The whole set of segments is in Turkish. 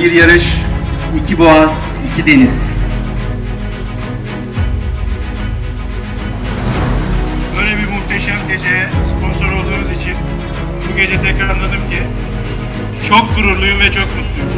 Bir yarış, iki boğaz, iki deniz. Böyle bir muhteşem geceye sponsor olduğunuz için bu gece tekrar anladım ki çok gururluyum ve çok mutluyum.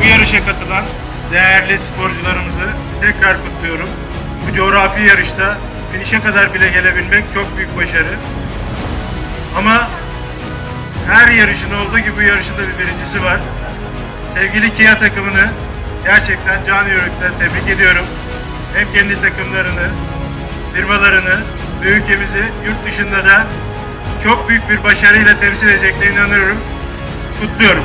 Bu yarışa katılan değerli sporcularımızı tekrar kutluyorum. Bu coğrafi yarışta finişe kadar bile gelebilmek çok büyük başarı. Ama her yarışın olduğu gibi bu yarışın da bir birincisi var. Sevgili Kia takımını gerçekten can yürekten tebrik ediyorum. Hem kendi takımlarını, firmalarını ve ülkemizi yurt dışında da çok büyük bir başarıyla temsil edeceklerine inanıyorum. Kutluyorum.